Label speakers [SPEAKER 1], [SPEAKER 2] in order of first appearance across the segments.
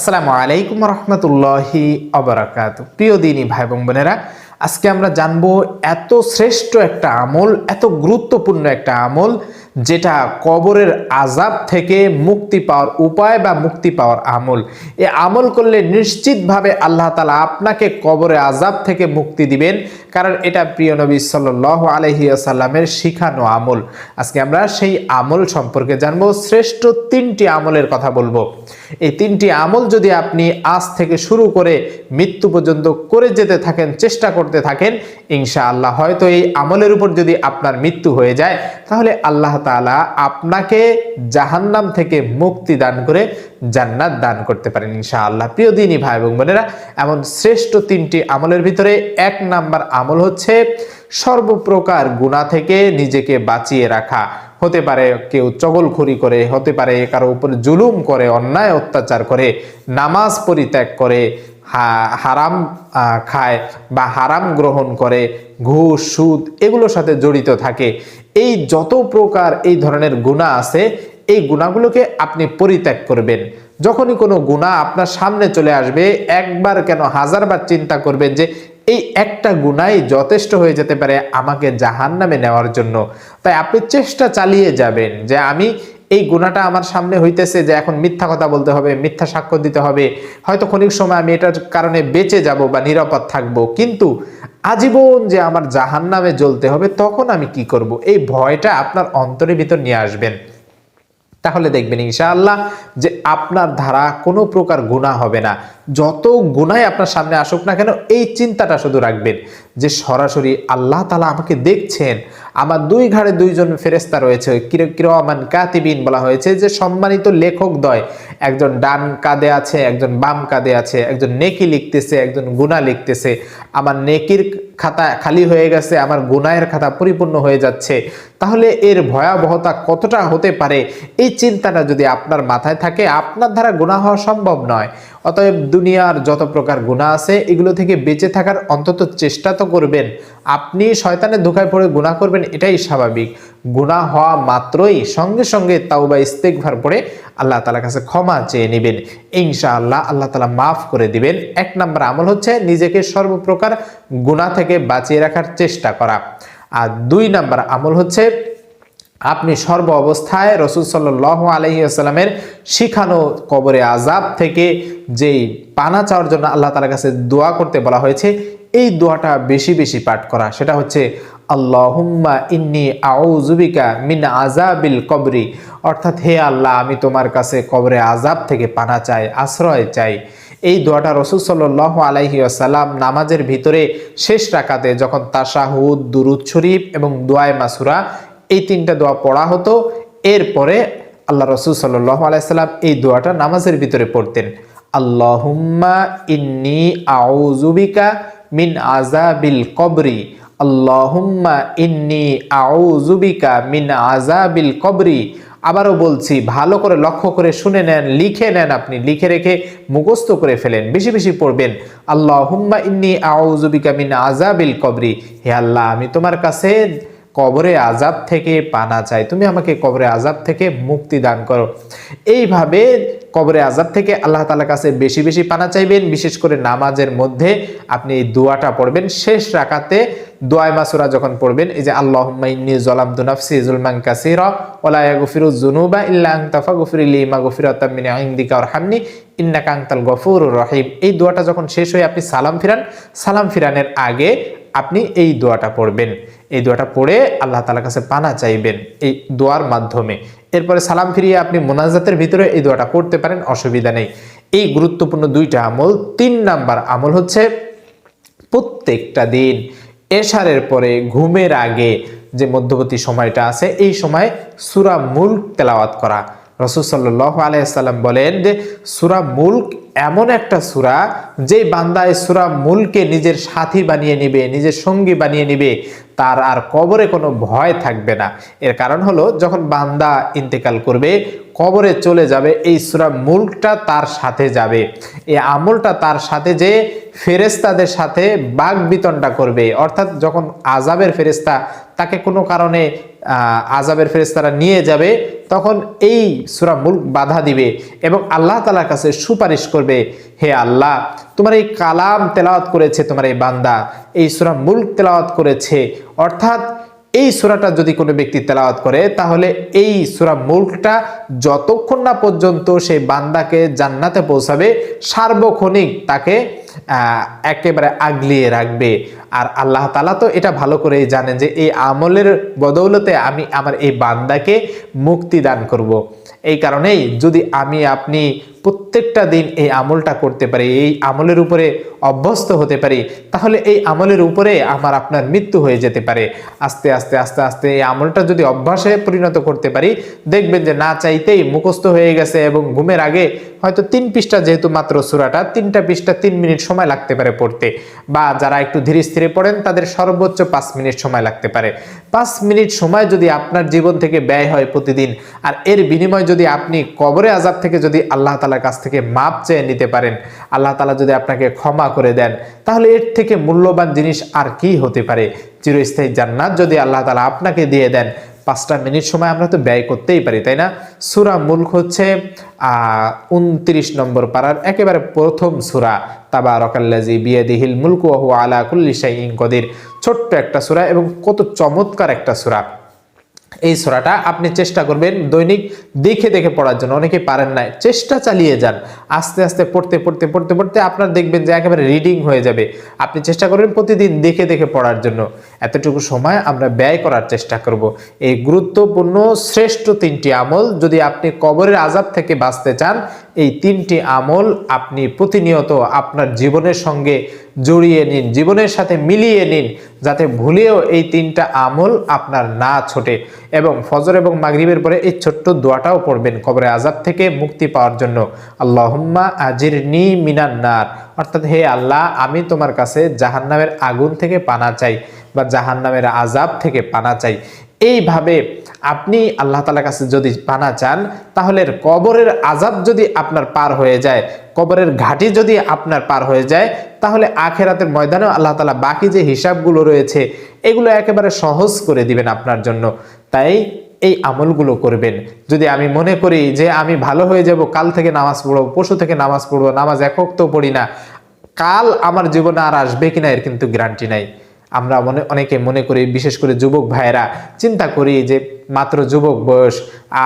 [SPEAKER 1] আসসালামু আলাইকুম রহমতুল্লাহি অবরাকাত প্রিয় দিনী ভাই এবং বোনেরা, আজকে আমরা জানব এত শ্রেষ্ঠ একটা আমল, এত গুরুত্বপূর্ণ একটা আমল যেটা কবরের আজাব থেকে মুক্তি পাওয়ার উপায় বা মুক্তি পাওয়ার আমল। এ আমল করলে নিশ্চিতভাবে আল্লাহ তালা আপনাকে কবরে আজাব থেকে মুক্তি দিবেন, কারণ এটা প্রিয় নবী সাল্লাহ আলহিয়াসাল্লামের শিখানো আমল। আজকে আমরা সেই আমল সম্পর্কে জানব, শ্রেষ্ঠ তিনটি আমলের কথা বলব। এই তিনটি আমল যদি আপনি আজ থেকে শুরু করে মৃত্যু পর্যন্ত করে যেতে থাকেন, চেষ্টা করতে থাকেন ইনশা আল্লাহ হয়তো এই আমলের উপর যদি আপনার মৃত্যু হয়ে যায়, তাহলে আল্লাহ তাআলা আপনাকে জাহান্নাম থেকে মুক্তি দান করে জান্নাত দান করতে পারেন ইনশা আল্লাহ প্রিয় দিনই ভাই এবং বোনেরা, এমন শ্রেষ্ঠ তিনটি আমলের ভিতরে এক নাম্বার আমল হচ্ছে সর্বপ্রকার গুণা থেকে নিজেকে বাঁচিয়ে রাখা। হতে পারে কেউ চগলখড়ি করে, হতে পারে কারও উপর জুলুম করে, অন্যায় অত্যাচার করে, নামাজ পরিত্যাগ করে হারাম খায় বা হারাম গ্রহণ করে, ঘুষ, সুদ এগুলোর সাথে জড়িত থাকে। এই যত প্রকার এই ধরনের গুণা আছে, এই গুণাগুলোকে আপনি পরিত্যাগ করবেন। যখনই কোনো গুণা আপনার সামনে চলে আসবে, একবার কেন হাজারবার চিন্তা করবেন যে, এই একটা গুণাই যথেষ্ট হয়ে যেতে পারে আমাকে জাহান নামে নেওয়ার জন্য। তাই আপনি চেষ্টা চালিয়ে যাবেন যে, আমি এই গুণাটা আমার সামনে হইতেছে যে এখন মিথ্যা কথা বলতে হবে, মিথ্যা সাক্ষ্য দিতে হবে। হয়তো ক্ষণিক সময় আমি এটার কারণে বেঁচে যাব বা নিরাপদ থাকব। কিন্তু আজীবন যে আমার জাহান নামে জ্বলতে হবে, তখন আমি কি করব? এই ভয়টা আপনার অন্তরের ভিতর নিয়ে আসবেন। তাহলে দেখবেন ইনশাআল্লাহ যে আপনার ধারা কোনো প্রকার গুণা হবে না। যত গুণাই আপনার সামনে আসুক না কেন, এই চিন্তাটা শুধু রাখবেন যে সরাসরি আল্লাহ তালা আমাকে দেখছেন, আমার দুই ঘাড়ে দুইজন ফেরেস্তা রয়েছে কির- কিরমান কাতিবিন বলা হয়েছে যে সম্মানিত লেখক দয়। একজন ডান কাঁধে আছে, একজন বাম কাঁধে আছে, একজন নেকি লিখতেছে, একজন গুণা লিখতেছে। আমার নেকির খাতা খালি হয়ে গেছে, আমার গুনায়ের খাতা পরিপূর্ণ হয়ে যাচ্ছে, তাহলে এর ভয়াবহতা কতটা হতে পারে? এই চিন্তাটা যদি আপনার মাথায় থাকে, আপনার দ্বারা গুণা হওয়া সম্ভব নয়। অতএব দুনিয়ার যত প্রকার গুণা আছে, এগুলো থেকে বেঁচে থাকার অন্তত চেষ্টা তো করবেন। আপনি শয়তানের ধোকায় পড়ে গুণা করবেন, এটাই স্বাভাবিক। গুণা হওয়া মাত্রই সঙ্গে সঙ্গে তাও বা ইস্তেকভার পড়ে আল্লাহ তালার কাছে ক্ষমা চেয়ে নেবেন। ইনশাআল্লাহ আল্লাহ তালা মাফ করে দিবেন। এক নম্বর আমল হচ্ছে নিজেকে সর্বপ্রকার গুণা থেকে বাঁচিয়ে রাখার চেষ্টা করা। আর দুই নাম্বার আমল হচ্ছে আপনি সর্ব অবস্থায় রসুল সাল্লাহ আলহিউসালামের শিখানো কবরে আজাব থেকে যেই পানা চাওয়ার জন্য আল্লাহ তালার কাছে দোয়া করতে বলা হয়েছে, এই দোয়াটা বেশি বেশি পাঠ করা। সেটা হচ্ছে, আল্লাহুম্মা ইন্নি আউজুবিকা মিন আজাবিল কবরি। অর্থাৎ, হে আল্লাহ, আমি তোমার কাছে কবরে আজাব থেকে পানা চাই, আশ্রয় চাই। এই দোয়াটা রসুল সাল্লাহ আলাইহি আসাল্লাম নামাজের ভিতরে শেষ রাকাতে যখন তাশাহুদ, দুরুদ শরীফ এবং দোয়ায় মাসুরা এই তিনটা দোয়া পড়া হতো। এরপরে আল্লাহ রসুল সাল্লাহ আলাইসাল্লাম এই দোয়াটা নামাজের ভিতরে পড়তেন। আল্লাহুম্মা ইন্নি আউজুবিকা মিন আজাবিল কবরি। আল্লাহুম্মা ইন্নি আউজুবিকা মিন আজাবিল কবরি। আবারও বলছি, ভালো করে লক্ষ্য করে শুনে নেন, লিখে নেন আপনি। লিখে রেখে মুখস্থ করে ফেলেন। বেশি বেশি পড়বেন। আল্লাহ হুম্মা ইন্নি আউজুবিকা মিন আজাবিল কবরি। হে আল্লাহ, আমি তোমার কাছে কবরে আজাব থেকে পানা চাই। তুমি আমাকে কবরে আজাব থেকে মুক্তি দান করো। এইভাবে কবরে আজাব থেকে আল্লাহ তালার কাছে বেশি বেশি পানা চাইবেন। বিশেষ করে নামাজের মধ্যে আপনি এই দোয়াটা পড়বেন। শেষ রাকাতে দোয়ায় মাসুরা যখন পড়বেন, এই যে আল্লাহ ইন্নি জলাম দুনাফসি জুলমান কাসির ওলায়া গফিরু জুনুবা ইল্লা আংতাফা গফিরিলি গফির গফিরাতাম মিন ইনদিকা ওরহামনি ইন্নাকা আনতাল গফুরুর রহিম। এই দোয়াটা যখন শেষ হয়ে আপনি সালাম ফিরান, সালাম ফিরানের আগে আপনি এই দোয়াটা পড়বেন। এই দোয়াটা পড়ে আল্লাহ তালার কাছে পানা চাইবেন এই দোয়ার মাধ্যমে। এরপরে সালাম ফিরিয়ে আপনি মোনাজাতের ভিতরে এই দোয়াটা পড়তে পারেন, অসুবিধা নেই। এই গুরুত্বপূর্ণ দুইটা আমল, তিন নাম্বার আমল হচ্ছে প্রত্যেকটা দিন এশারের পরে ঘুমের আগে যে মধ্যবর্তী সময়টা আছে, এই সময় সুরা মুল্ক তেলাওয়াত করা। রসুল সাল্লাহ আলাইসাল্লাম বলেন যে, সুরা মুল্ক এমন একটা সুরা যে বান্দা এই সুরা মুলকে নিজের সাথী বানিয়ে নিবে, নিজের সঙ্গী বানিয়ে নিবে, তার আর কবরে কোনো ভয় থাকবে না। এর কারণ হলো, যখন বান্দা ইন্তেকাল করবে, কবরে চলে যাবে, এই সুরা মুলকটা তার সাথে যাবে। এই আমলটা তার সাথে যে ফেরেস্তাদের সাথে বাঘ বিতনটা করবে, অর্থাৎ যখন আজাবের ফেরেস্তা তাকে কোনো কারণে আজাবের ফেরেশতারা নিয়ে যাবে, তখন এই সুরা মুল্ক বাধা দিবে এবং আল্লাহ তালার কাছে সুপারিশ করবে, হে আল্লাহ, তোমার এই কালাম তেলাওয়াত করেছে তোমার এই বান্দা, এই সুরা মুল্ক তেলাওয়াত করেছে। অর্থাৎ এই সুরাটা যদি কোনো ব্যক্তি তেলাওয়াত করে, তাহলে এই সুরা মুল্কটা যতক্ষণ না পর্যন্ত সেই বান্দাকে জান্নাতে পৌঁছাবে, সার্বক্ষণিক তাকে একেবারে আগলিয়ে রাখবে আর আল্লাহ তালা তো এটা ভালো করেই জানেন যে এই আমলের বদৌলতে আমি আমার এই বান্দাকে মুক্তি দান করব। এই কারণেই যদি আমি আপনি প্রত্যেকটা দিন এই আমলটা করতে পারি, এই আমলের উপরে অভ্যস্ত হতে পারি, তাহলে এই আমলের উপরে আমার আপনার মৃত্যু হয়ে যেতে পারে। আস্তে আস্তে আস্তে আস্তে এই আমলটা যদি অভ্যাসে পরিণত করতে পারি, দেখবেন যে না চাইতেই মুখস্থ হয়ে গেছে এবং ঘুমের আগে হয়তো তিন পৃষ্ঠা যেহেতু মাত্র সুরাটা, তিনটা পৃষ্ঠা তিন মিনিট সময় লাগতে পারে পড়তে বা যারা একটু ধীরে স্থিরে পড়েন তাদের সর্বোচ্চ পাঁচ মিনিট সময় লাগতে পারে। পাঁচ মিনিট সময় যদি আপনার জীবন থেকে ব্যয় হয় প্রতিদিন, আর এর বিনিময় যদি আপনি কবরে আজাব থেকে যদি আল্লাহ তালার কাছ থেকে মাপ চেয়ে নিতে পারেন। আল্লাহ তালা যদি আপনাকে ক্ষমা করে দেন, তাহলে এর থেকে মূল্যবান জিনিস আর কি হতে পারে? চিরস্থায়ী জান্নাত যদি আল্লাহ তালা আপনাকে দিয়ে দেন, পাঁচটা মিনিট সময় আমরা তো ব্যয় করতেই পারি, তাই না? সুরা মুল্ক হচ্ছে উনত্রিশ নম্বর পাড়ার একেবারে প্রথম সুরা। তাবা রকাল্লাজি বিয়াদিহিল মুলকু ওহু আলা কুল্লি শাইইন কদির। ছোট্ট একটা সুরা এবং কত চমৎকার একটা সুরা। এই সোরাটা আপনি চেষ্টা করবেন দৈনিক দেখে দেখে পড়ার জন্য। অনেকে পারেন না চেষ্টা চালিয়ে যান। আস্তে আস্তে পড়তে পড়তে পড়তে পড়তে আপনার দেখবেন যে একেবারে রিডিং হয়ে যাবে। আপনি চেষ্টা করবেন প্রতিদিন দেখে দেখে পড়ার জন্য। এতটুকু সময় আমরা ব্যয় করার চেষ্টা করব। এই গুরুত্বপূর্ণ শ্রেষ্ঠ তিনটি আমল যদি আপনি কবরের আজাব থেকে বাঁচতে চান এই তিনটি আমল আপনি প্রতিনিয়ত আপনার জীবনের সঙ্গে জড়িয়ে নিন, জীবনের সাথে মিলিয়ে নিন, যাতে ভুলেও এই তিনটা আমল আপনার না ছোটে। এবং ফজর এবং মাগরিবের পরে এই ছোট্ট দোয়াটাও পড়বেন কবরে আজাব থেকে মুক্তি পাওয়ার জন্য। আল্লাহুম্মা আজির নি মিনান্নার অর্থাৎ হে আল্লাহ, আমি তোমার কাছে জাহান্নামের আগুন থেকে পানা চাই বা জাহান্নামের আজাব থেকে পানা চাই। এইভাবে আপনি আল্লাহ তালার কাছে যদি পানা চান, তাহলে কবরের আজাব যদি আপনার পার হয়ে যায়, কবরের ঘাটি যদি আপনার পার হয়ে যায়, তাহলে আখেরাতের ময়দানেও আল্লাহ তালা বাকি যে হিসাবগুলো রয়েছে, এগুলো একেবারে সহজ করে দিবেন আপনার জন্য। তাই এই আমলগুলো করবেন। যদি আমি মনে করি যে আমি ভালো হয়ে যাব, কাল থেকে নামাজ পড়ব পশু থেকে নামাজ পড়ব, নামাজ একক তো পড়ি না, কাল আমার জীবনে আর আসবে কিনা এর কিন্তু গ্যারান্টি নাই। আমরা মনে, অনেকে মনে করি, বিশেষ করে যুবক ভাইয়েরা, চিন্তা করি যে মাত্র যুবক বয়স,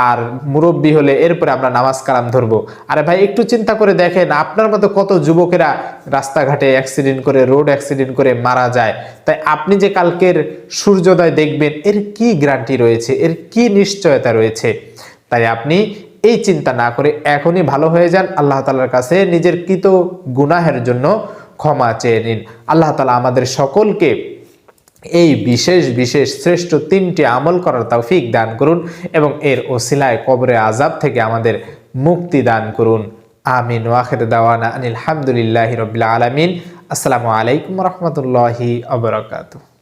[SPEAKER 1] আর মুরব্বী হলে এরপরে আমরা নামাজ কালাম ধরবো। আরে ভাই, একটু চিন্তা করে দেখেন, আপনার মতো কত যুবকেরা রাস্তাঘাটে অ্যাক্সিডেন্ট করে রোড অ্যাক্সিডেন্ট করে মারা যায়। তাই আপনি যে কালকের সূর্যোদয় দেখবেন, এর কি গ্যারান্টি রয়েছে? এর কি নিশ্চয়তা রয়েছে? তাই আপনি এই চিন্তা না করে এখনই ভালো হয়ে যান। আল্লাহ তালার কাছে নিজের কৃত গুনাহের জন্য ক্ষমা চেয়ে নিন। আল্লাহ তালা আমাদের সকলকে এই বিশেষ বিশেষ শ্রেষ্ঠ তিনটি আমল করার তৌফিক দান করুন এবং এর ওসিলায় কবরে আজাব থেকে আমাদের মুক্তি দান করুন। আমিন। ওয়াখের দাওয়ানা আনিল হামদুলিল্লাহ রবিল আলমিন। আসসালামু আলাইকুম রহমতুল্লাহি আবরকাতুহ